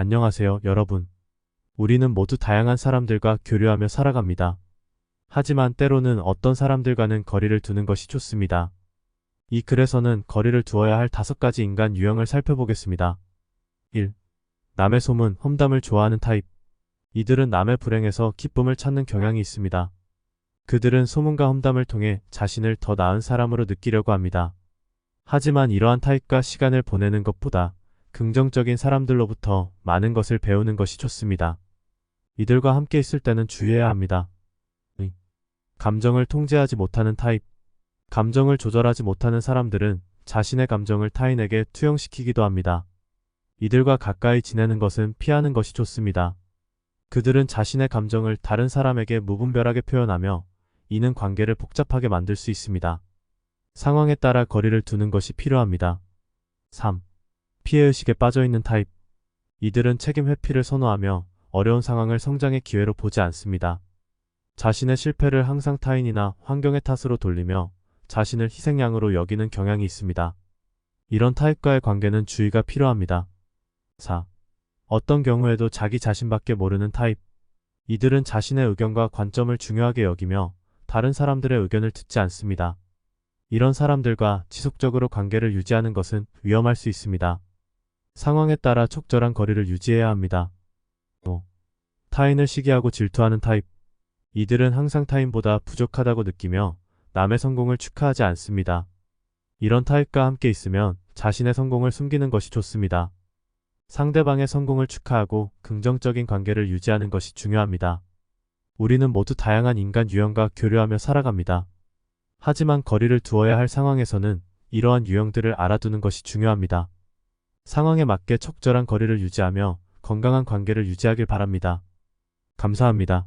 안녕하세요, 여러분. 우리는 모두 다양한 사람들과 교류하며 살아갑니다. 하지만 때로는 어떤 사람들과는 거리를 두는 것이 좋습니다. 이 글에서는 거리를 두어야 할 다섯 가지 인간 유형을 살펴보겠습니다. 1. 남의 소문, 험담을 좋아하는 타입. 이들은 남의 불행에서 기쁨을 찾는 경향이 있습니다. 그들은 소문과 험담을 통해 자신을 더 나은 사람으로 느끼려고 합니다. 하지만 이러한 타입과 시간을 보내는 것보다 긍정적인 사람들로부터 많은 것을 배우는 것이 좋습니다. 이들과 함께 있을 때는 주의해야 합니다. 의. 감정을 통제하지 못하는 타입. 감정을 조절하지 못하는 사람들은 자신의 감정을 타인에게 투영시키기도 합니다. 이들과 가까이 지내는 것은 피하는 것이 좋습니다. 그들은 자신의 감정을 다른 사람에게 무분별하게 표현하며 이는 관계를 복잡하게 만들 수 있습니다. 상황에 따라 거리를 두는 것이 필요합니다. 3. 피해의식에 빠져있는 타입. 이들은 책임 회피를 선호하며 어려운 상황을 성장의 기회로 보지 않습니다. 자신의 실패를 항상 타인이나 환경의 탓으로 돌리며 자신을 희생양으로 여기는 경향이 있습니다. 이런 타입과의 관계는 주의가 필요합니다. 4. 어떤 경우에도 자기 자신밖에 모르는 타입. 이들은 자신의 의견과 관점을 중요하게 여기며 다른 사람들의 의견을 듣지 않습니다. 이런 사람들과 지속적으로 관계를 유지하는 것은 위험할 수 있습니다. 상황에 따라 적절한 거리를 유지해야 합니다. 5. 타인을 시기하고 질투하는 타입. 이들은 항상 타인보다 부족하다고 느끼며 남의 성공을 축하하지 않습니다. 이런 타입과 함께 있으면 자신의 성공을 숨기는 것이 좋습니다. 상대방의 성공을 축하하고 긍정적인 관계를 유지하는 것이 중요합니다. 우리는 모두 다양한 인간 유형과 교류하며 살아갑니다. 하지만 거리를 두어야 할 상황에서는 이러한 유형들을 알아두는 것이 중요합니다. 상황에 맞게 적절한 거리를 유지하며 건강한 관계를 유지하길 바랍니다. 감사합니다.